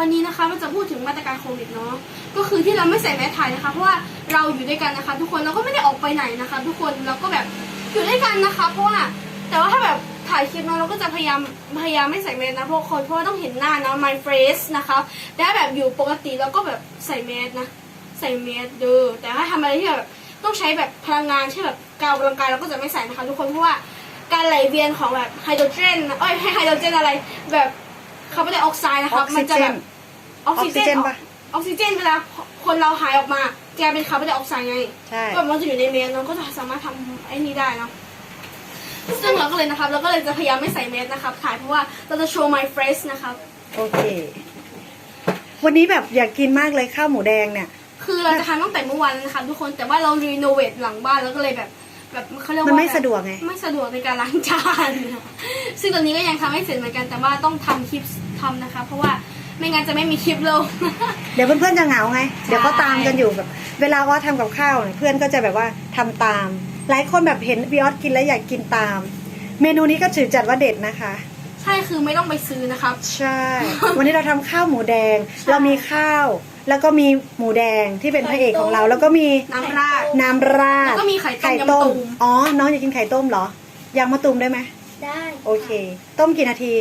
วันนี้นะคะเราจะพูดถึงมาตรการโควิดเนาะก็คือที่เราไม่ใส่แมสถ่ายนะคะ เพราะว่าเราอยู่ด้วยกันนะคะ ทุกคนเราก็ไม่ได้ออกไปไหนนะคะ ทุกคนเราก็แบบอยู่ด้วยกันนะคะ เพราะว่าแต่ว่าถ้าแบบถ่ายคลิปเนาะเราก็จะพยายามพยายามไม่ใส่แมสนะเพราะคนเพราะว่าต้องเห็นหน้าเนาะ my face นะคะแต่ถ้าแบบอยู่ปกติเราก็แบบใส่แมสนะ ใส่แมสเด้อแต่ถ้าทำอะไรที่แบบต้องใช้แบบพลังงานเช่นแบบการออกกำลังกายเราก็จะไม่ใส่นะคะ ทุกคนเพราะว่าการไหลเวียนของแบบไฮโดรเจนเอ้ยไฮโดรเจนอะไรแบบคาร์บอนไดออกไซด์นะคะมันจะแบบ ออกซิเจนออกซิเจนปะออกซิเจนเวลาคนเราหายออกมาจะเป็นคาร์บอนไดออกไซด์ไงใช่ก็มันจะอยู่ในเมสเราก็จะสามารถทำไอ้นี้ได้เนาะซึ่งเราก็เลยนะครับ เราก็เลยจะพยายามไม่ใส่เมสนะครับถ่ายเพราะว่าเราจะโชว์ my face นะครับ โอเค วันนี้แบบอยากกินมากเลยข้าวหมูแดงเนี่ย คือเราจะทำตั้งแต่เมื่อวานแล้วนะคะทุกคนแต่ว่าเรารีโนเวทหลังบ้านแล้วก็เลยแบบแบบเขาเรียกว่ามันไม่แบบสะดวกไงไม่สะดวกในการล้างจาน ซึ่งตอนนี้ก็ยังทำไม่เสร็จเหมือนกันแต่ว่าต้องทำคลิปทำนะคะ เพราะว่า ไม่งั้นจะไม่มีคลิปลง เดี๋ยวเพื่อนๆจะเหงาไง เดี๋ยวก็ตามกันอยู่แบบ เวลาว่าทำกับข้าวเนี่ยเพื่อนก็จะแบบว่าทำตาม หลายคนแบบเห็นวิออสกินแล้วอยากกินตาม เมนูนี้ก็ถือจัดว่าเด็ดนะคะ ใช่คือไม่ต้องไปซื้อนะครับ ใช่ วันนี้เราทำข้าวหมูแดงใช่เรามีข้าว แล้วก็มีหมูแดงที่เป็นพระเอกของเรา แล้วก็มีน้ำราด น้ำราดแล้วก็มีไข่ต้มยำตูม อ๋อ น้องอยากกินไข่ต้มเหรออยากมาตุมได้ไหมได้โอเค ต้มกี่นาที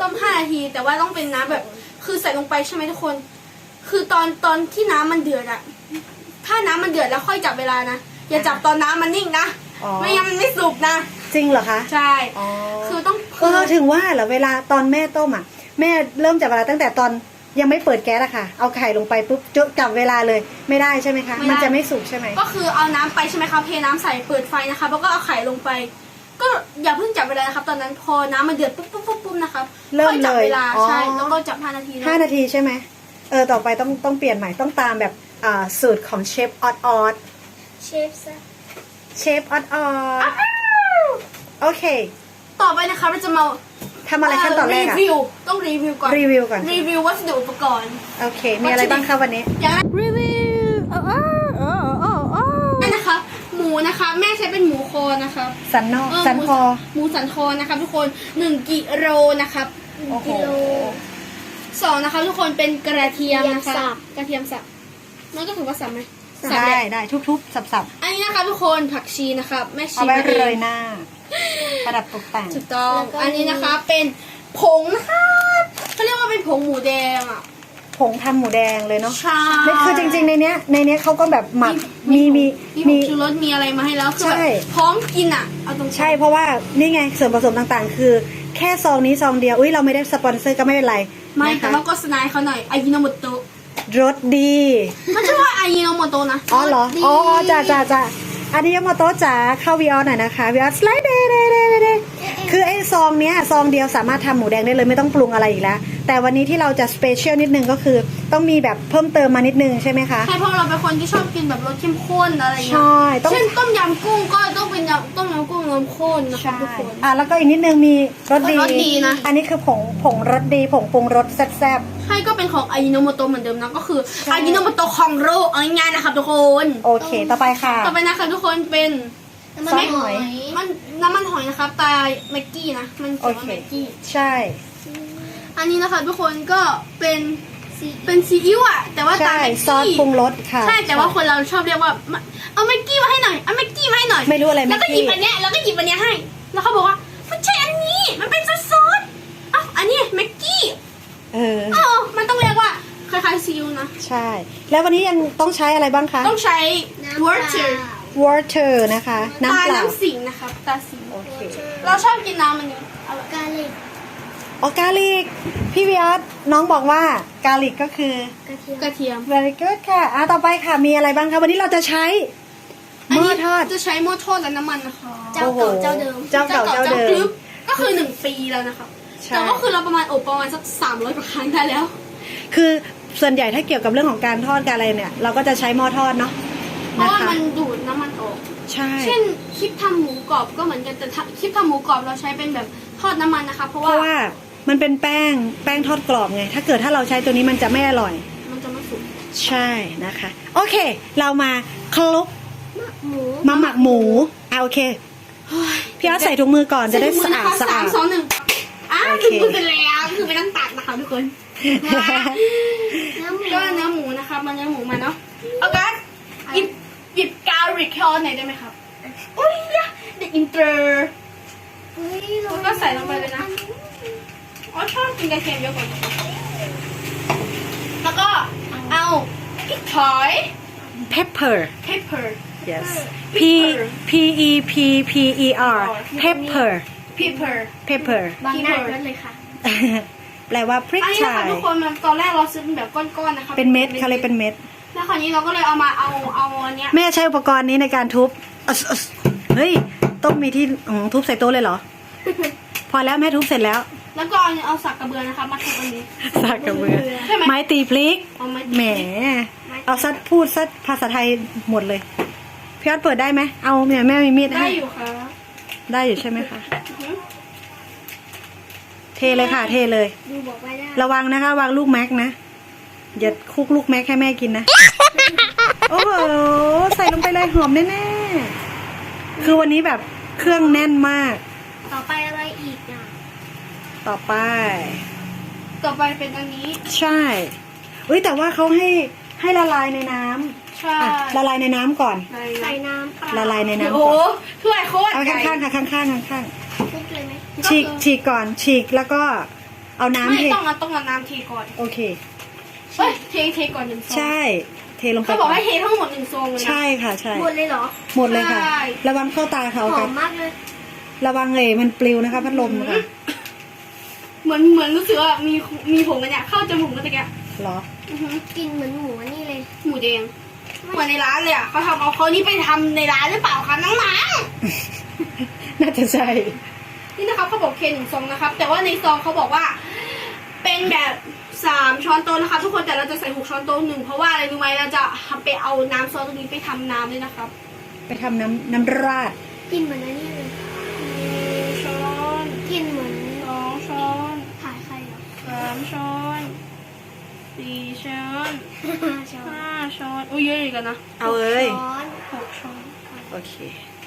ต้มห้านาทีแต่ว่าต้องเป็นน้ำแบบ คือใส่ลงไปใช่ไหมทุกคน คือตอนตอนที่น้ำมันเดือดอะถ้าน้ำมันเดือดแล้วค่อยจับเวลานะอย่าจับตอนน้ำมันนิ่งนะอ๋อ ไม่งั้นมันไม่สุกนะจริงเหรอคะใช่ อ๋อคือต้องเออถึงว่าเหรอเวลาตอนแม่ต้มอะ แม่เริ่มจับเวลาตั้งแต่ตอนยังไม่เปิดแก๊สอะค่ะ เอาไข่ลงไปปุ๊บจจับเวลาเลยไม่ได้ใช่ไหมคะ มันจะไม่สุกใช่ไหมก็คือเอาน้ำไปใช่ไหมคะเทน้ำใส่เปิดไฟนะคะแล้วก็เอาไข่ลงไป ก็อย่าเพิ่งจับเวลานะครับ ตอนนั้นพอน้ำมันเดือดปุ๊บปุ๊บปุ๊บปุ๊บนะครับเริ่มค่อยจับเลยเวลาอ๋อ ใช่แล้วก็จับห้านาทีนะห้านาทีใช่ไหมเออต่อไปต้องต้องเปลี่ยนใหม่ต้องตามแบบอ่าสูตรของเชฟออดออดเชฟซะเชฟออดออดโอเคต่อไปนะคะเราจะมาทำอะไรขั้นตอนแรกรีอะวิวต้องรีวิวก่อนรีวิวก่อน รีวิววัสดุอุปกรณ์ โอเค มีอะไรบ้างคะวันนี้ อย่างแรกรีวิวเออเออเออเออเออนะคะ ห มูนะคะ แม่ใช้เป็นหมูโคนะคะสันนอกเออสันคอ หมูสันคอนะคะทุกคนหนึ่งกิโลนะครับหนึ่งโอ้โห กิโลสองนะคะทุกคนเป็นกระเทียมนะคะสับ กระเทียมสับนั่นก็ถือว่าสับไหมสับได้แหละได้ทุบๆสับอันนี้นะคะทุกคนผักชีนะคะแม่ๆชีเอาไว้นั่นโรเอยงหน้า ประดับตกแต่ง ถูกต้องแล้วก็ อันนี้นะคะเป็นผงนะคะเขาเรียกว่าเป็นผงหมูแดงอะผ งทำหมูแดงเลยเนาะใช่ไม่คือจริง ๆ ในเนี้ยในเนี้ยเขาก็แบบหมักมีมีมีผมีงชูรสมีอะไรมาให้แล้วคือแบบใช่พร้อมกินอะเอาตรงๆใช่เพราะว่านี่ไงส่วนผสมต่างๆ คือ แค่ซองนี้ซองเดียวอุ้ยเราไม่ได้สปอนเซอร์ก็ไม่เป็นไรไม่นะแต่คะว่าก็สไนเขาหน่อยอายิโนโมโตะรสดีมันชื่อว่าอายิโนโมโตะนะอ๋อเหรอดีอ๋ออ๋อจ้าจ้าจ้าอันนี้ยามาโตะจ๋าเข้าวีออหน่อยนะคะวีออสไลด์เดย์เดย์เดย์เดย์ คือไอ้ซองเนี้ยซองเดียวสามารถทำหมูแดงได้เลยไม่ต้องปรุงอะไรอีกแล้ว แต่วันนี้ที่เราจะสเปเชียลนิดนึงก็คือ ต้องมีแบบเพิ่มเติมมานิดนึงใช่ไหมคะ ใช่เพราะเราเป็นคนที่ชอบกินแบบรสเข้มข้นอะไรอย่างเงี้ใช่ยต้องเช่นต้มยำกุ้งก็ต้องเป็นยำต้มยำกุ้งน้ำข้นนะคะทุกคนอะแล้วก็อีกนิดนึงมีรสดีรสดีนะอันนี้คือผงผงรสดีผงปรุงรสแซ่บใช่ก็เป็นของอายิโนโมโตะเหมือนเดิมนะก็คือใช่อายิโนโมโตะของโรเอาง่ายๆนะครับทุกคนๆโอเค ต่อไปค่ะ ต่อไปนะคะทุกคนเป็น น้ำมันซอสหหออยยมันน้ำมันหอยนะครับตาแม็กกี้นะมันโอเขียนเคว่าแม็กกี้ใช่ อันนี้นะคะทุกคนก็เป็นซีเป็นซีอิ๊วอะแต่ว่าตาใช่แม็กซอสกี้ปรุงรสค่ะ ใช่แต่ว่าคนเราชอบเรียกว่ามาเอาแม็กกี้มาให้หน่อยเอาแม็กกี้มาให้หน่อยไม่รู้อะไรแล้วก็แม็กกี้หยิบอันเนี้ยแล้วก็หยิบอันเนี้ยให้ แล้วเขาบอกว่าไม่ใช่อันนี้มันเป็นซอสซอสอ้าวอันนี้แม็กกี้เอออ๋อมันต้องเรียกว่าคล้ายๆซีอิ๊วนะใช่ แล้ววันนี้ยังต้องใช้อะไรบ้างคะต้องใช้น้ำ water water นะคะ น้ำตาเปล่า น้ำสิงนะคะตาสิงโอเค เราชอบกินน้ำอันนี้อร่อยกาลิกออกาลิก พี่วิออสน้องบอกว่ากาลิกก็คือกระเทียมกระเทียม very good ค่ะอะต่อไปค่ะ มีอะไรบ้างคะ วันนี้เราจะใช้หม้อทอด จะใช้หม้อทอดและน้ำมันนะคะ เจ้าเก่าเจ้าเดิม เจ้าเก่าเจ้าเดิกรึมบก็คือหนึ่งปีแล้วนะคะใช่แต่ก็คือเราประมาณอบประมาณสักสามร้อยกว่าครั้งได้แล้ว คือส่วนใหญ่ถ้าเกี่ยวกับเรื่องของการทอดการอะไรเนี่ย เราก็จะใช้หม้อทอดเนาะ เพราะนะว่าคะมันดูดน้ำมันออก ใช่ เช่นคลิปทำหมูกรอบก็เหมือนกันแต่ถ้าคลิปทำหมูกรอบเราใช้เป็นแบบทอดน้ำมันนะคะ เพราะเพว่าราะว่ามันเป็นแป้งแป้งทอดกรอบไง ถ้าเกิดถ้าเราใช้ตัวนี้มันจะไม่อร่อย มันจะไม่สุกใช่นะคะ โอเค เรามาคลุกหมูมาหมักหมูอะโอเคพี่ออสใส่ถุงมือก่อนจะได้สะอาดสะอาดสามสองหนึ่งอะโอเค ถึงมือกันแล้วคือไม่ต้องตัดนะคะทุกคน เนื้อหมูก็เนื้อหมูนะคะมันเนื้อหมูมาเนาะเอากันหยิบ หยิบกาวริคอหน่อยได้ไหมครับอุ้ยเด็กอินเตอร์เฮ้ยแล้วก็ใส่ลงไปเลยนะอ๋อชอบกินกระเทียมเยอะกว่าแล้วก็เอาพริกถอย pepper pepper yes p p e p p e r pepper pepper pepper บางหน้ารถเลยค่ะแปลว่าพริกอันนี้ไทนะคะยทุกคนมันตอนแรกเราซื้อเป็นแบบก้อนๆนะคะเป็นเม็ดเขาเลยกเป็นเม็ด แล้วคราวนี้เราก็เลยเอามาเอาเอาอันเนี้ยแม่ใช้อุปกรณ์นี้ในการทุบอึ๊สอึ๊สเฮ้ยต้องมีที่อืมทุบใส่โต๊ะเลยเหรอ พอแล้วแม่ทุบเสร็จแล้ว แล้วก็เอาเอาสักกระเบือนะคะมาทุบอันนี้สากกระเบือใช่ไหมไม้ตีพลิกเอามาแหมเอาซัดพูดซัดภาษาไทยหมดเลยพี่ออดเปิดได้ไหมเอาเนี่ยแม่มีมีดได้ให้อยู่ค่ะได้อยู่ใช่ไหมคะอือหือเทเลยค่ะ เทเลย ดูบอกไว้ได้ ระวังนะคะวางลูกแม็กนะ อย่าคุกลูกแม็กให้แม่กินนะ โอ้โห ใส่ลงไปเลยหอมแน่ๆ คือวันนี้แบบเครื่องแน่นมาก ต่อไปอะไรอีกอะ ต่อไป ต่อไปเป็นอันนี้ ใช่เอ้ยแต่ว่าเขาให้ให้ละลายในน้ำใช่อะละลายในน้ำก่อนอะไรใส่นะน้ำเปล่าละลายในน้ำโอ้ก่โหอนถ้วยโคตรเอาใหญ่ข้างๆค่ะข้างๆข้างคลุกเลยไหมๆฉีกฉีกก่อนฉีกแล้วก็เอาน้ำไม่เทต้องเอาต้องเอาน้ำเทก่อน โอเค เฮ้ยเทเทก่อนหนึ่งซองใช่ เทลงไปเขาบอกให้เททั้งหมดหนึ่งซองเลยนะใช่ค่ะ ใช่ หมดเลยเหรอหมดเลยค่ะ ใช่ระวังเข้าตาเขาหอค่ะมมากเลย ระวังเลยมันปลิวนะคะพัดลมค่ะเหมือนเหมือนรู้สึกว่ามีมีผงกันเนี่ยเข้าจมูกเมื่อกี้เหรอ อือหือกินเหมือนหมูอันนี่เลย หมูแดงเหมือนในร้านเลยอะเขาทำเอาเขานี่ไปทำในร้านหรือเปล่าคะน้องหมาน่าจะใช่ นี่นะครับเขาบอกเคนหนึ่งซองนะครับ แต่ว่าในซองเขาบอกว่า เป็นแบบ สามช้อนโต๊ะนะคะ ทุกคนแต่เราจะใส่หกช้อนโต๊ะหนึ่งเพราะว่าอะไรรู้ไหมเราจะไปเอาน้ำซอสตรงนี้ไปทำน้ำด้วยนะครับไปทำน้ำน้ำราด กินเหมือนอันนี้เลยช้อนกินเหมือนสองช้อนถ่ายใครเหรอสามช้อนสี่ช้อนช้อนห้าช้อนอุ้ยเยอะอยู่กันนะเอาเอ้ยช้อนหกช้อนโอเค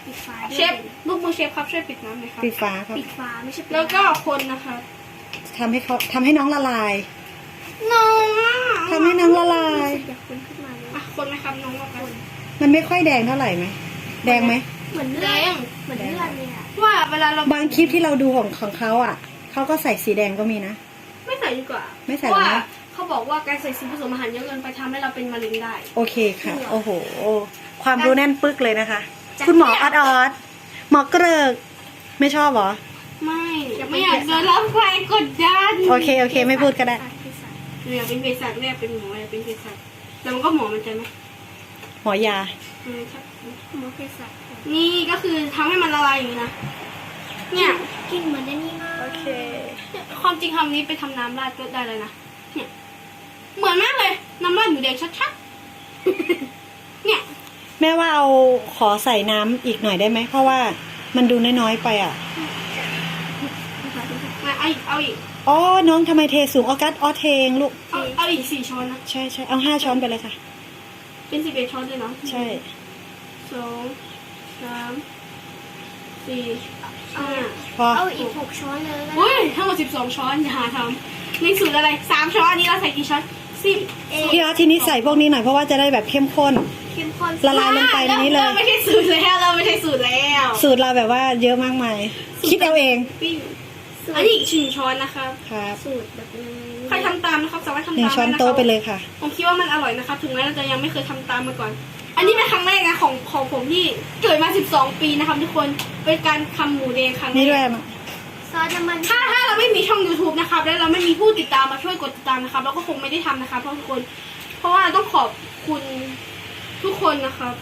ปิดฝาด้วยเชฟลูกมือเชฟครับช่วยปิดน้ำหน่อยครับปิดฟ้าครับปิดฝาไม่ใช่ปิดแล้วก็คนนะคะทำให้เขาทำให้น้องละลาย น้องอะทำให้น้องละลายรู้สึกอยากคนขึ้นมาเลยอะคนไหมครับน้องว่ากันมันไม่ค่อยแดงเท่าไหร่ไหม แดงไหม เหมือนเลืแดอดงเหมือนเลือดเลยอะว่าเวลาเราบางคลิปที่เราดูของของเขาอะ เขาก็ใส่สีแดงก็มีนะ ไม่ใส่ดีกว่าไม่ใส่เพราะหรอว่าเขาบอกว่าการใส่สีผสมอาหารเยอะเกินไปทำให้เราเป็นมะเร็งได้ โอเคค่ะ โอ้โห ความรู้แน่นปึกเลยนะคะ คุณหมอออดออดหมอเกริก ไม่ชอบเหรอ ไม่ไม่อยากโดนรับไฟกดดันโอเค โอเค ไม่พูดก็ได้อะที่ใส่ หนูอยากเป็นเภสัชไม่อยากเป็นหมออยากเป็นเภสัชแล้วมันก็หมอมันใจไหมหมอยาเออใช่หมูเภสัชนี่ก็คือทำให้มันละลายอย่างนี้นะ เนี่ย กินเหมือนอันนี้มากโอเค ความจริงทำนี้ไปทำน้ำราดก็ได้เลยนะ เนี่ย เหมือนมากเลย น้ำราดหมูแดงชัดๆ เนี่ย แม่ว่าเอาขอใส่น้ำอีกหน่อยได้ไหมเพราะว่ามันดูน้อยๆไปอะ มาเอาอีกเอาอีก อ๋อ น้องทำไมเทสูงออกัสออเทงลูก เอาเอาอีกสี่ช้อนนะ ใช่ใช่เอาห้าช้อนไปเลยค่ะ เป็นสิบเอ็ดช้อนเลยเนาะใช่ สองสามสี่ห้าพอ เอาอีกหกช้อนเลยก็ได้อุ้ยทั้งหมดสิบสองช้อนอย่าหาทำนี่สูตรอะไรสามช้อนอันนี้เราใส่กี่ช้อนสิบเอ๊ะพี่ออสทีนี้ใส่พวกนี้หน่อยเพราะว่าจะได้แบบเข้มข้น เข้มข้นละลายลงไปในนี้เลย เราไม่ใช่สูตรแล้วเราไม่ใช่สูตรแล้ว สูตรเราแบบว่าเยอะมากมาย คิดเอาเอง ปิ้ง อันนี้อีกหนึ่งช้อนนะคะครับสูตรแบบนี้ใครทำตามนะครับสามารถทำหนึ่งตามช้อนได้ะโต๊ะคะไปเลยค่ะ ผมคิดว่ามันอร่อยนะครับถึงแม้เราจะยังไม่เคยทำตามมาก่อน อันนี้เป็นครั้งแรกนะของของผมที่เกิดมา 12 ปีนะครับทุกคนเป็นการทำหมูแดงครั้งแรนี่ด้วยกมั้ยซอสน้ำมันถ้าถ้าเราไม่มีช่อง YouTube นะครับ แล้วเราไม่มีผู้ติดตามมาช่วยกดติดตามนะครับเราก็คงไม่ได้ทำนะครับเพราะทุกคน เพราะว่าเราต้องขอบคุณทุกคนนะครับ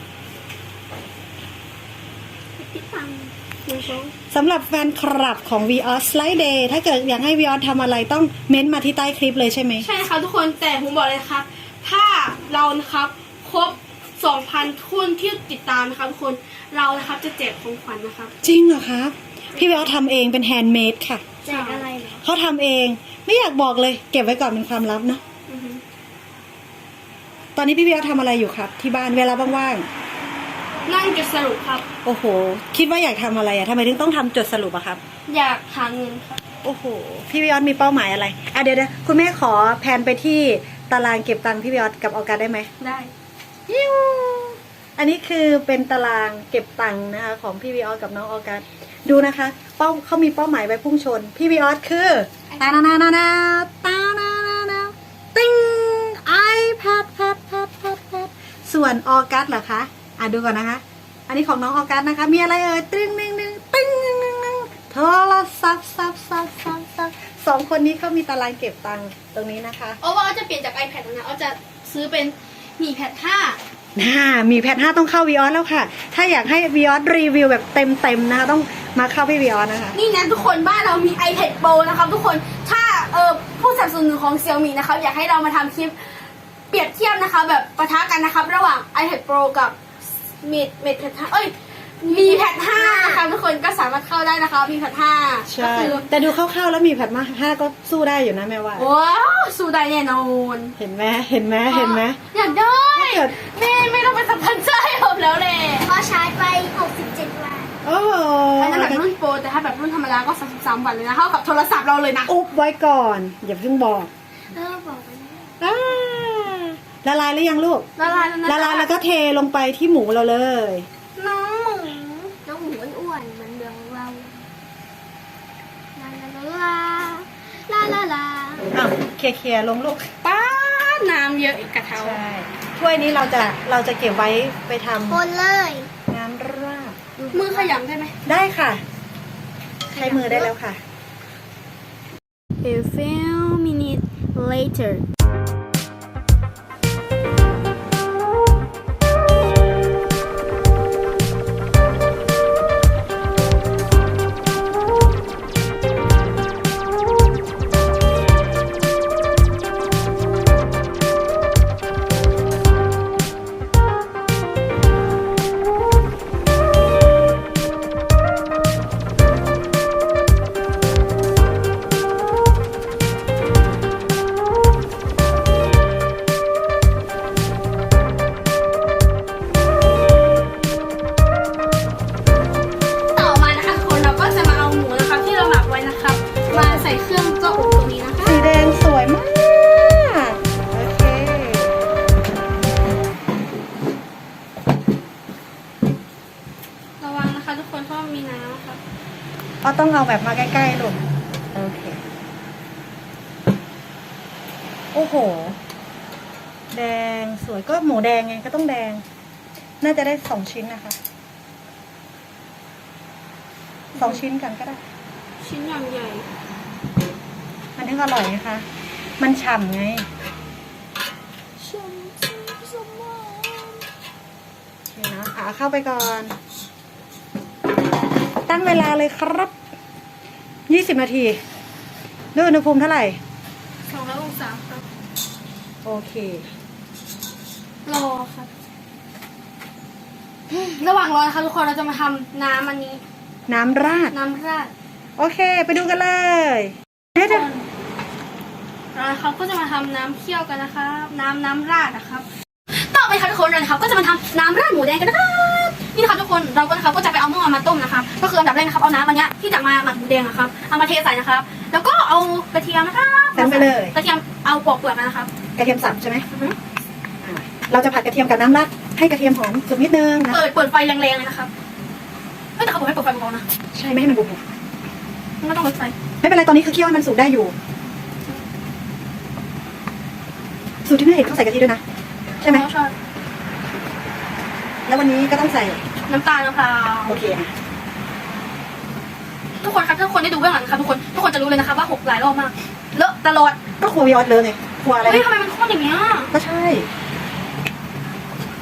ติดตังหนึ่งช้อน สำหรับแฟนคลับของ v ีออสไลด์เดย์ถ้าเกิดอยากให้ v ีออสทำอะไรต้องเม้นต์มาที่ใต้คลิปเลยใช่ไหม ใช่นะครับทุกคนแต่ผมบอกเลยนะครับ ถ้าเรานะครับครบ 2,000ทุนที่ติดตามนะครับทุกคนเรานะครับจะแจกของขวัญนะครับ จริงเหรอครับพี่ v ีออสทำเองเป็นแฮนด์เมดค่ะ แจกอะไรเหรอเขาทำเองไม่อยากบอกเลย เก็บไว้ก่อนเป็นความลับเนาะอือฮึตอนนี้พี่เบียร์ทำอะไรอยู่ครับ ที่บ้านเวลาว่าง นั่งจะสรุปครับๆโอ้โห คิดว่าอยากทำอะไรอะทำไมถึงต้องทำจดสรุปอะครับ อยากหาเงินครับ โอ้โห พี่วิออสมีเป้าหมายอะไรอะเดี๋ยวเดี๋ยวคุณแม่ขอแพนไปที่ตารางเก็บตังค์พี่วิออสกับออกัสได้ไหมได้ยิวอันนี้คือเป็นตารางเก็บตังค์นะคะของพี่วิออสกับน้องออกัสดูนะคะ เป้าเขามีเป้าหมายไว้พุ่งชน พี่วิออสคือตานานานานาตานานานาติ้ง iPad แพดแพดแพดแพดส่วนออกัสเหรอคะ อะดูก่อนนะคะ อันนี้ของน้องออกัสนะคะ มีอะไรเอ่ยตึ้งหนึ่งหนึ่งตึ้งหนึ่งหนึ่งหนึ่งโทรศัพท์ซับซับซับซับสองคนนี้เขามีตารางเก็บตังค์ตรงนี้นะคะเอาว่าเอาจะเปลี่ยนจาก iPad แล้วนะเอาจะซื้อเป็นมีแพด5น่ามีแพทห้าต้องเข้าวีออสแล้วค่ะ ถ้าอยากให้วีออสรีวิวแบบเต็มๆนะคะ ต้องมาเข้าพี่วีออสนะคะ นี่นะทุกคนบ้านเรามี iPad Pro นะครับทุกคนถ้าเออผู้สนับสนุนของ Xiaomi นะครับอยากให้เรามาทำคลิปเปรียบเทียบนะคะ แบบปะทะกันนะครับ ระหว่าง iPad Pro กับ Mi Mi Pad 5เอ้ย Mi Pad 5นะคะทุกคนก็สามารถเข้าได้นะคะ Mi Pad 5ก็ใช่คือแต่ดูคร่าวๆแล้วมีแพทมาห้าก็สู้ได้อยู่นะแม่ว่า ว้าวสู้ได้แน่นอนเห็นไหมเห็นไหมเห็นไหม อยากได้ถ้าเกิด แม่ไม่ต้องไปสปอนเซอร์ให้ผมแล้วเลยพอใช้ไป 67 วัน โอ้โหอันนั้นแบบรุ่นโปรแต่ถ้าแบบรุ่นธรรมดาก็33วันเลยนะเท่ากับโทรศัพท์เราเลยนะ อุบไว้ก่อน อย่าเพิ่งบอกเออ บอกไปนะอ่า ละลายหรือยังลูก ละลายแล้วนะละลายแล้วก็เทลงไปที่หมูเราเลย น้องหมูน้องหมูอ้วนๆเหมือนเดืองเราลาลาลาลาลาลาอ้าวเคลียร์ๆลงลูก ป้าดน้ำเยอะอีกกระเทาใช่ ถ้วยนี้เราจะเราจะเก็บไว้ไปทำคนเลยน้ำราดมือขยำได้ไหมได้ค่ะ ใช้มือได้แล้วค่ะ A few minutes later โอเค โอ้โห แดงสวยก็หมูแดงไงก็ต้องแดง น่าจะได้สองชิ้นนะคะสองชิ้นกันก็ได้ ชิ้นอย่างใหญ่ มันถึงอร่อยนะคะ มันฉ่ำไงชมสมองโอเคนะอ่าเข้าไปก่อน ตั้งเวลาเลยครับ ยี่สิบนาทีด้วยอุณหภูมิเท่าไหร่สองร้อยองศาครับ โอเค รอครับ ระหว่างรอนะคะทุกคนเราจะมาทำน้ำอันนี้ น้ำราด น้ำราดโอเค ไปดูกันเลยเดี๋ยวเดี๋ยวเรานะครับก็จะมาทำน้ำเคี่ยวกันนะคะน้ำน้ำราดนะครับ ต่อไปค่ะทุกคนเรานะครับก็จะมาทำน้ำราดหมูแดงกันนะครับ นี่นะครับทุกคนเราก็นะครับก็จะไปเอาหม้อมาต้มนะครับก็คืออันดับแรกนะครับเอาน้ำอันเนี้ยที่จะมาหมักหมูแดงนะครับเอามาเทใส่นะครับ แล้วก็เอากระเทียมนะครับใส่ไปเลย กระเทียมเอาปอกเปลือกนะครับกระเทียมสับใช่ไหมอือฮึอ่าเราจะผัดกระเทียมกับน้ำราดให้กระเทียมหอมสุกนิดนึงนะเปิดเปิดไฟแรงๆเลยนะครับเฮ้ยแต่เขาบอกให้เปิดไฟเบาๆนะใช่ไม่ให้มันบุบไม่ต้องลดไฟๆไม่เป็นไรตอนนี้คือเคี่ยวให้มันสุกได้อยู่ สูตรที่แม่เห็นเขาใส่กะทิด้วยนะใช่ไหมใช่ แล้ววันนี้ก็ต้องใส่น้ำตาลมะพร้าวโอเคอะทุกคนครับถ้าทุกคนได้ดูเบื้องหลังนะครับทุกคนทุกคนจะรู้เลยนะครับว่าหกหลายรอบมากเลอะตลอดก็ครัววีออสเลยไงครัวอะไรเฮ้ยนะทำไมมันข้นอย่างเงี้ยก็ใช่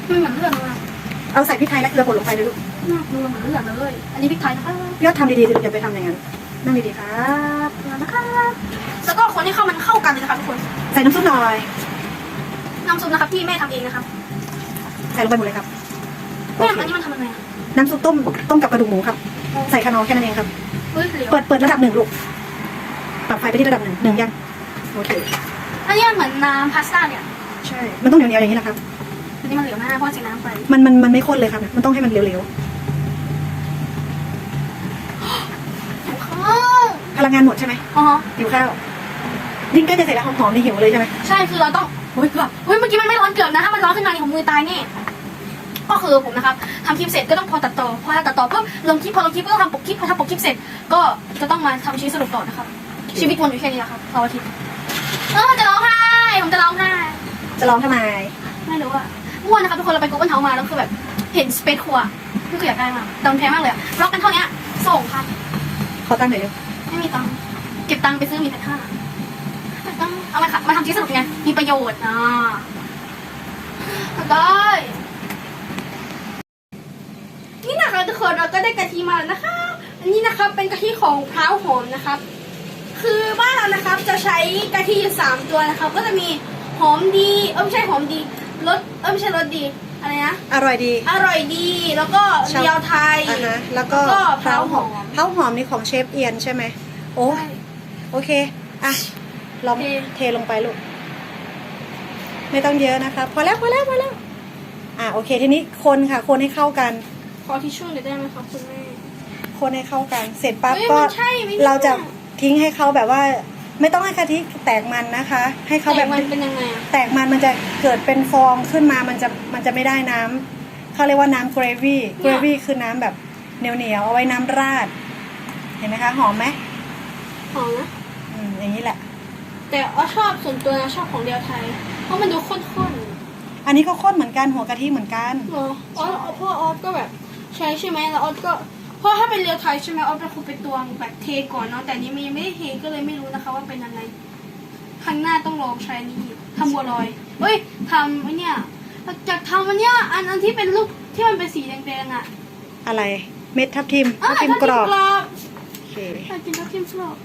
มันเหมือนเลือดเลยอะเอาใส่พริกไทยและเกลือป่นลงไปเลยลูกน่ากลัวเหมือนเลือดเลย อันนี้พริกไทยนะคะพี่ก็ทำดีๆสิลูกอย่าไปทำอย่างนั้นนั่งดีๆครับเกลือนะคะแล้วก็คนให้เข้ามันเข้ากันเลยนะคะทุกคน ใส่น้ำซุปหน่อยน้ำซุปนะครับที่แม่ทำเองนะครับใส่ลงไปหมดเลยครับ โอแม่เคอันนี้มันทำยังไงอะน้ำซุปต้มต้มกับกระดูกหมูครับ ใส่ขนอแค่นั้นเองครับ เฮ้ยเหลวเปิดเปิดระดับหนึ่งลูกปรับไฟไปที่ระดับหนึ่งหนึ่งยังโอเค อันนี้มันเหมือนน้ำพาสต้าเนี่ยใใช่ มันต้องเหนียวๆอย่างนี้แหละครับ อันนี้มันเหลือมากเพราะใส่น้ำไปมันมันมันไม่ข้นเลยครับ มันต้องให้มันเร็วๆพลังงานหมดใช่ไหมอ๋อหิวข้าวดิ้งใกล้จะเสร็จแล้วหอมๆนี่หิวเลยใช่ไหมใช่คือเราต้องเฮ้ยเกือบเฮ้ยเมื่อกี้มันไม่ร้อนเกือบนะถ้ามันร้อนขึ้นมานี่ผมมือตายแน่ ก็คือผมนะครับทำคลิปเสร็จก็ต้องพอตัดต่อพอตัดต่อปุ๊บลงคลิปพอลงคลิปก็ต้องทำปกคลิปพอทำปกคลิปเสร็จก็จะต้องมาทำชีวิตสรุปต่อนะครับชีวิตวนอยู่แค่นี้แหละครับเสาร์อาทิตย์เออจะร้องไห้ผมจะร้องไห้จะร้องทำไม ไม่รู้อะเมื่อวานนะครับทุกคนเราไปกูเกิลเฮามาแล้วคือแบบเห็นสเปซครัวก็คืออยากได้มากแต่มันแพงมากเลยอะล็อกกันเท่านี้ส่งครับขอตั้งหน่อยเดียวไม่มีตังค์เก็บตังค์ไปซื้อมีแต่ค่าแต่ต้องเอามาค่ะมาทำชีวิตสนุกไงมีประโยชน์นะได้นี่นะ คะทุกคนเราก็ได้กะทิมาแล้วนะคะ อันนี้นะครับเป็นกะทิของพร้าวหอมนะครับ คือบ้านเรานะครับจะใช้กะทิอยู่สามตัวนะครับ ก็จะมีหอมดีเออไม่ใช่หอมดีรสเออไม่ใช่รสดีอะไรนะอร่อยดี อร่อยดีแล้วก็ชอบเดียวไทยอะฮะแล้วก็แล้วก็พร้าวหอมพร้าวหอมนี่ของเชฟเอียนใช่ไหมโอ้ใช่โอเคอะลองเทเทลงไปลูกไม่ต้องเยอะนะคะพอแล้วพอแล้วพอแล้วอะโอเคทีนี้คนค่ะ คนให้เข้ากันข อทิชชู่หน่อยได้ไหมครับคุณแม่ คนให้เข้ากัน เสร็จปั๊บเฮ้ยก็มันใช่ไหมเนี่ย เราจะทิ้งให้เขาแบบว่า ไม่ต้องให้กะทิแตกมันนะคะ ให้เขาแบบแต่มันเป็นยังไงอะแตกมันมันจะเกิดเป็นฟองขึ้นมา มันจะมันจะไม่ได้น้ำเขาเรียกว่าน้ำเกรวี่เกรวี่คือน้ำแบบเหนียวเหนียวๆเอาไว้น้ำราด เห็นไหมคะหอมไหมหอมนะ อืมอย่างนี้แหละ แต่อ้อชอบส่วนตัวนะชอบของเดียวไทย เพราะมันดูข้นอันนี้ก็ข้นเหมือนกันหัวกะทิเหมือนกันๆเนาะอ๋อเพราะออฟก็แบบ ใช้ใช่ไหมแล้วออฟก็เพราะถ้าเป็นเรียวไทยใช่ไหมออฟจะคุไปตวงแบบเทก่อนเนาะแต่อันนี้มันยังไม่ได้เทก็เลยไม่รู้นะคะ ว่าเป็นยังไงครั้งหน้าต้องลองใช้อันนี้อีกทำบัวลอยเฮ้ยทำไอ้เนี่ยอยากทำอันเนี้ยอันอันที่เป็นลูกที่มันเป็นสีแดงๆอะอะไรเม็ดทับทิมอะทับทิมกรอบทับทิมกรอบโอเคอยากกินทับทิมกรอบ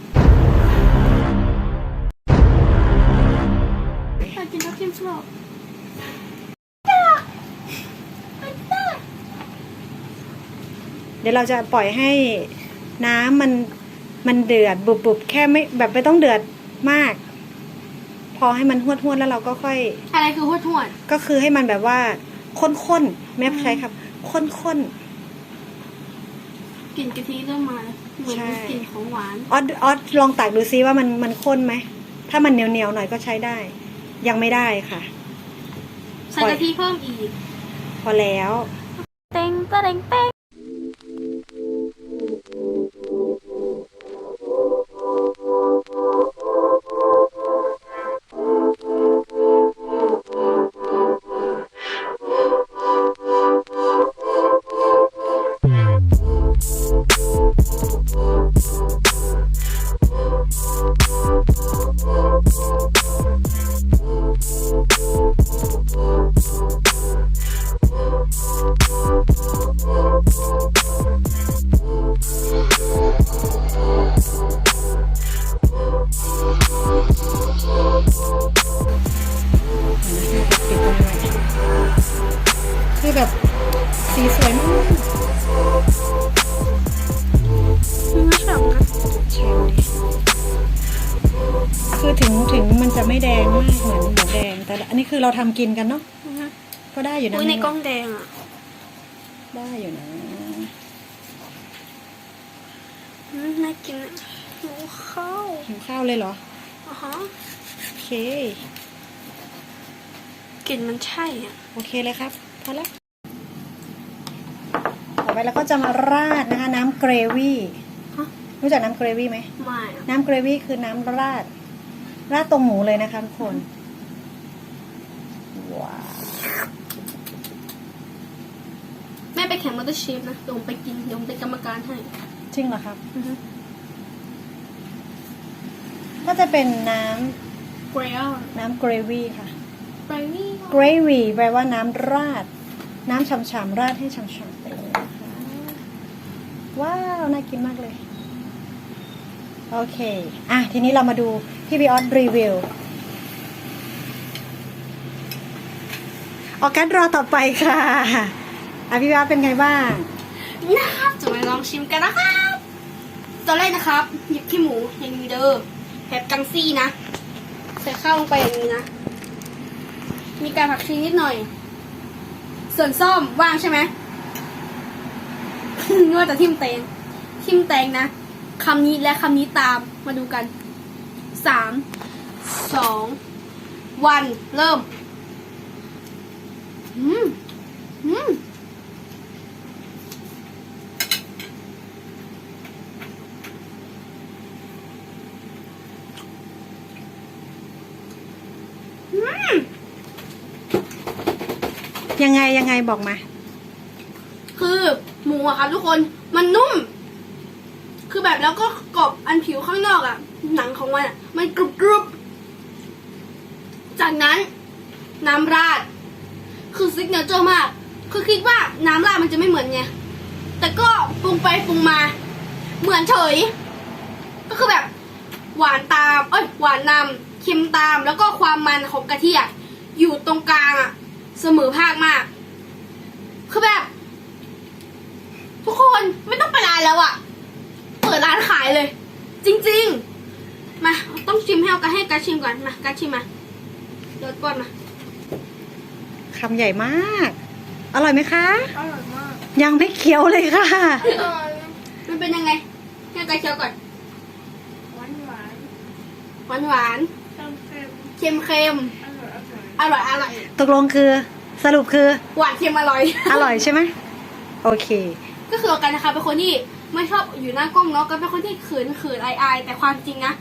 อยากกินทับทิมกรอบ เดี๋ยวเราจะปล่อยให้น้ำมันมันเดือดบุบๆแค่ไม่แบบไม่ต้องเดือดมาก พอให้มันหวดๆแล้วเราก็ค่อย อะไรคือหัวถ่วนก็คือให้มันแบบว่าข้นๆแม่ใช้ครับข้นกลิ่นกะทิเริ่มมาแล้วเหมือนใช่กลิ่นของหวานๆออสออสลองตักดูซิว่ามันมันข้นไหมถ้ามันเหนียวๆหน่อยก็ใช้ได้ ยังไม่ได้ค่ะใส่กะทิเพิ่มอีก พอแล้ว เต็งตะเต็งเต็ง คือเราทำกินกันเนาะก็ได้อยู่นะอุ้ยในกล้องแดงอะได้อยู่นะอืมน่ากินอะหิวข้าวหิวข้าวเลยเหรออะฮะโอเคกลิ่นมันใช่อะโอเคเลยครับพอแล้วต่อไปเราก็จะมาราดนะคะ น้ำเกรวี่ฮะรู้จักน้ำเกรวี่ไหมไม่อะน้ำเกรวี่คือน้ำราดราดตรงหมูเลยนะคะทุกคน ว้าวแม่ไปแข่งมอเตอร์เชฟนะเดี๋ยวผมไปกินเดี๋ยวผมเป็นกรรมการให้จริงเหรอครับ อือฮึก็จะเป็นน้เกรลำน้ำเกรวี่ค่ะไปนี่เกรวี่แปลว่าน้ำราด น้ำฉ่ำๆราดให้ฉ่ำๆไปเลยนะคะว้าว น่ากินมากเลย โอเค อะ ทีนี้เรามาดูพี่บิออสรีวิว ออกัสรอต่อไปค่ะอะพี่บิออสเป็นไงบ้าง นะครับจะมาลองชิมกันนะครับตอนแรกนะครับ หยิบขี้หมูอย่างนี้เด้อแบบกังซี่นะ ใส่ข้าวลงไปอย่างนี้นะ มีการผักชีนิดหน่อย ส่วนส้มว่างใช่ไหมนวดแต่ทิมแตงทิมแตงนะคำนี้และคำนี้ตามมาดูกันสามสองวันเริ่ม อืมอืม ยังไงยังไงบอกมา คือหมูอะค่ะทุกคนมันนุ่ม คือแบบแล้วก็กรอบอันผิวข้างนอกอะหนังของมันอะมันกรุบกรุบจากนั้นน้ำราด คือซิกเนเจอร์มาก คือคิดว่าน้ำราดมันจะไม่เหมือนไงแต่ก็ปรุงไปปรุงมา เหมือนเฉย ก็คือแบบหวานตาม เอ้ยหวานนำเค็มตามแล้วก็ความมันของกะทิอะอยู่ตรงกลางอะ เสมอภาคมาก คือแบบ ทุกคนไม่ต้องไปร้านแล้วอะเปิดร้านขายเลย จริง ๆ มา ต้องชิมให้เอากระให้กระชิมก่อน มากระชิมมาเดี๋ยวก่อนมาคำใหญ่มาก อร่อยไหมคะ อร่อยมาก ยังไม่เคี้ยวเลยค่ะอร่อยมันเป็นยังไงให้กระเคี้ยวก่อน หวานหวานหวานหวานเค็มเค็มเค็มเค็มอร่อย อร่อยอร่อยอร่อยตกลงคือสรุปคือ หวานเค็มอร่อย อร่อยใช่ไหมโอเค ก็คือกันนะคะเป็นคนที่ไม่ชอบอยู่หน้ากล้องเนาะก็เป็นคนที่เขินเขินอายอายแต่ความจริงนะ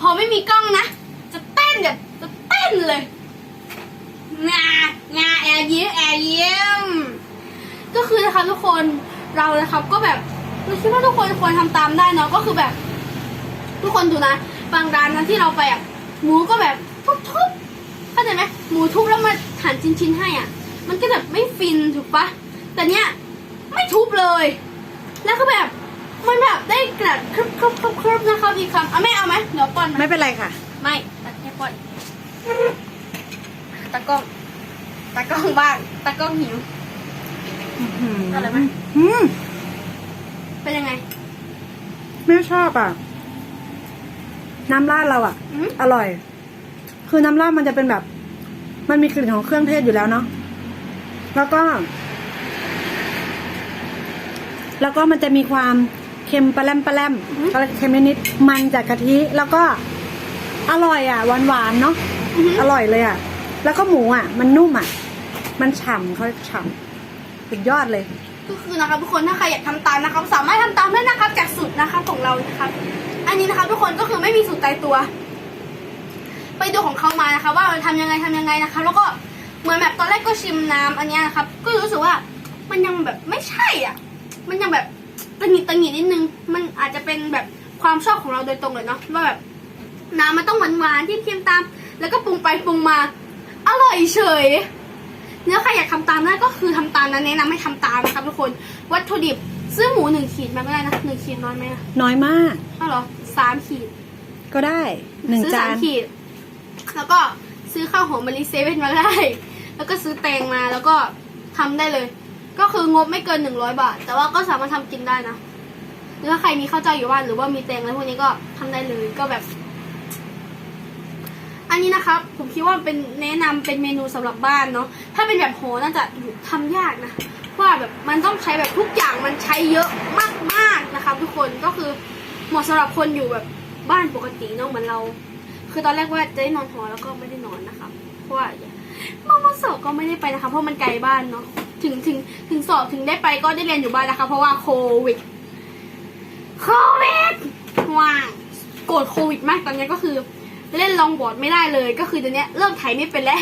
พอไม่มีกล้องนะ จะเต้นแบบจะเต้นเลยงางาแอร์ยิ้มแอร์ยิ้มก็คือนะคะทุกคนเรานะครับก็แบบเราคิดว่าทุกคนควรทำตามได้เนาะก็คือแบบ ทุกคนดูนะ บางร้านนะที่เราไปอะหมูก็แบบทุบๆ เข้าใจไหมหมูทุบแล้วมาหั่นชิ้นๆให้อะ มันก็แบบไม่ฟินถูกปะแต่เนี้ยไม่ทุบเลย แล้วก็แบบมันแบบได้กระดครึบครึบครึบครึบนะครับอีกคำเอาไม่เอาไหมเดี๋ยวป้อนไหมไม่เป็นไรค่ะ ไม่ตัดแค่ป้อนตากล้องตากล้องบ้างตากล้องหิวอะไรไหมอืมเป็นยังไงแม่ชอบอะ น้ำราดเราอะอืมอร่อย คือน้ำราดมันจะเป็นแบบ มันมีกลิ่นของเครื่องเทศอยู่แล้วเนาะแล้วก็ แล้วก็มันจะมีความเค็มปลาแรมปลาแรมอะไรเค็มนิดๆมันจากกะทิแล้วก็อร่อยอะหวานหวานๆเนาะอือหืออร่อยเลยอะ แล้วก็หมูอะ มันนุ่มอะ มันฉ่ำเขาฉ่ำสุดยอดเลย ก็คือนะครับทุกคนถ้าใครอยากทำตามนะครับ สามารถทำตามได้นะครับจากสูตรนะครับของเรานะครับ อันนี้นะครับทุกคนก็คือไม่มีสูตรตายตัว ไปดูของเขามานะคะ ว่ามันทำยังไงทำยังไงนะคะ แล้วก็เหมือนแบบตอนแรกก็ชิมน้ำอันเนี้ยนะครับ ก็รู้สึกว่ามันยังแบบไม่ใช่อะ มันยังแบบตังหงิดตังหงิดนิดนึง มันอาจจะเป็นแบบความชอบของเราโดยตรงเลยเนาะว่าแบบน้ำมันต้องหวานหวานๆที่เค็มตาม แล้วก็ปรุงไปปรุงมา อร่อยเฉย เนื้อใครอยากทำตามได้ก็คือทำตามนะแนะนำให้ทำตามนะครับทุกคนวัตถุดิบซื้อหมูหนึ่งขีดมาก็ได้นะหนึ่งขีดน้อยไหมอะน้อยมาก อ้าวเหรอสามขีดก็ได้หนึ่งซื้อจาสามน ขีด แล้วก็ซื้อข้าวหอมมะลิเซเว่นมาได้ แล้วก็ซื้อแตงมาแล้วก็ทำได้เลย ก็คืองบไม่เกินหนึ่งร้อยบาท แต่ว่าก็สามารถทำกินได้นะหรือถ้าใครมีข้าวเจ้าอยู่บ้านหรือว่ามีแตงอะไรพวกนี้ก็ทำได้เลยก็แบบ อันนี้นะครับ ผมคิดว่าเป็นแนะนำเป็นเมนูสำหรับบ้านเนาะถ้าเป็นแบบโหน่าจะทำยากนะเพราะว่าแบบมันต้องใช้แบบทุกอย่างมันใช้เยอะมากๆนะครับทุกคนก็คือเหมาะสำหรับคนอยู่แบบบ้านปกติเนาะเหมือนเรา คือตอนแรกว่าจะได้นอนหอแล้วก็ไม่ได้นอนนะครับเพราะว่าเมื่อวันเสาร์ก็ไม่ได้ไปนะคะ เพราะมันไกลบ้านเนาะถึงถึงถึงสอบถึงได้ไปก็ได้เรียนอยู่บ้านนะคะ เพราะว่าโควิดโควิดว้างโกรธโควิดมากตอนนี้ก็คือ เล่นลองบอร์ดไม่ได้เลย ก็คือตอนนี้เริ่มไถไม่เป็นแล้ว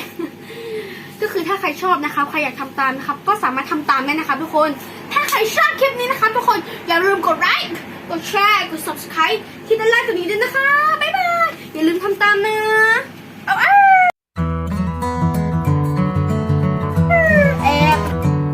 ก็คือถ้าใครชอบนะคะใครอยากทำตามนะครับ ก็สามารถทำตามได้นะคะทุกคน ถ้าใครชอบคลิปนี้นะคะทุกคนอย่าลืมกดไลค์กดแชร์กด subscribe ที่ด้านล่างตรงนี้ด้วยนะคะ อย่าลืมทำตามนะเอาอ้า